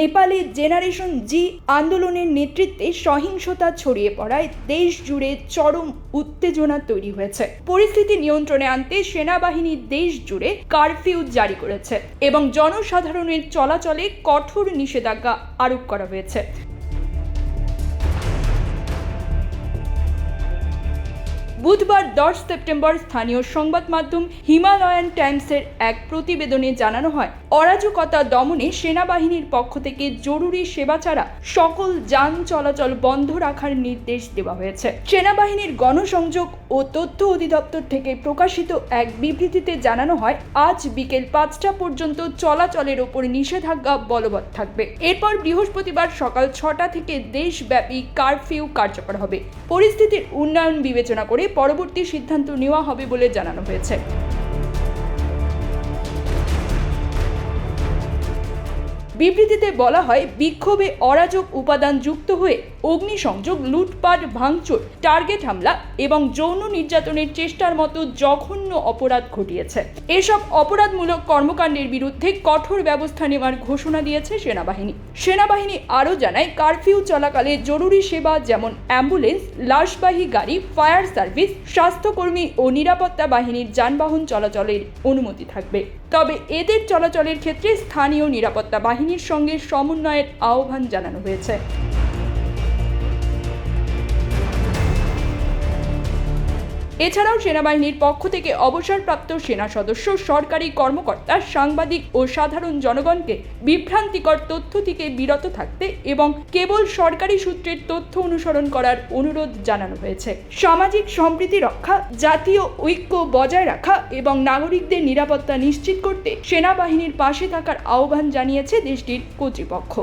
নেপালে জেনারেশন জি আন্দোলনের নেতৃত্বে সহিংসতা ছড়িয়ে পড়ায় দেশ জুড়ে চরম উত্তেজনা তৈরি হয়েছে। পরিস্থিতি নিয়ন্ত্রণে আনতে সেনাবাহিনী দেশ জুড়ে কারফিউ জারি করেছে এবং জনসাধারণের চলাচলে কঠোর নিষেধাজ্ঞা আরোপ করা হয়েছে। বুধবার দশ সেপ্টেম্বর স্থানীয় সংবাদ মাধ্যম হিমালয়ান টাইমসের এক প্রতিবেদনে জানানো হয়, অরাজকতা দমনে সেনাবাহিনীর পক্ষ থেকে জরুরি সেবা ছাড়া সকল যান চলাচল বন্ধ রাখার নির্দেশ দেওয়া হয়েছে। সেনাবাহিনীর গণসংযোগ ও তথ্য অধিদপ্তর থেকে প্রকাশিত এক বিবৃতিতে জানানো হয়, আজ বিকেল পাঁচটা পর্যন্ত চলাচলের ওপর নিষেধাজ্ঞা বলবৎ থাকবে। এরপর বৃহস্পতিবার সকাল ছটা থেকে দেশব্যাপী কারফিউ কার্যকর হবে। পরিস্থিতির উন্নয়ন বিবেচনা করে পরবর্তী সিদ্ধান্ত নেওয়া হবে বলে জানানো হয়েছে। বিবৃতিতে বলা হয়, বিক্ষোভে অরাজক উপাদান যুক্ত হয়ে অগ্নিসংযোগ, লুটপাট, ভাঙচুর, টার্গেট হামলা এবং যৌন নির্যাতনের চেষ্টার মতো জঘন্য অপরাধ ঘটিয়েছে। এসব অপরাধমূলক কর্মকাণ্ডের বিরুদ্ধে কঠোর ব্যবস্থা নেওয়ার ঘোষণা দিয়েছে সেনাবাহিনী। সেনাবাহিনী আরও জানায়, কারফিউ চলাকালে জরুরি সেবা যেমন অ্যাম্বুলেন্স, লাশবাহী গাড়ি, ফায়ার সার্ভিস, স্বাস্থ্যকর্মী ও নিরাপত্তা বাহিনীর যানবাহন চলাচলের অনুমতি থাকবে। তবে এদের চলাচলের ক্ষেত্রে স্থানীয় নিরাপত্তা বাহিনীর সঙ্গে সমন্বয়ের আহ্বান জানানো হয়েছে। এছাড়াও সেনাবাহিনীর পক্ষ থেকে অবসরপ্রাপ্ত সেনা সদস্য, সরকারি কর্মকর্তা, সাংবাদিক ও সাধারণ জনগণকে বিভ্রান্তিকর তথ্য থেকে বিরত থাকতে এবং কেবল সরকারি সূত্রের তথ্য অনুসরণ করার অনুরোধ জানানো হয়েছে। সামাজিক সম্প্রীতি রক্ষা, জাতীয় ঐক্য বজায় রাখা এবং নাগরিকদের নিরাপত্তা নিশ্চিত করতে সেনাবাহিনীর পাশে থাকার আহ্বান জানিয়েছে দেশটির কর্তৃপক্ষ।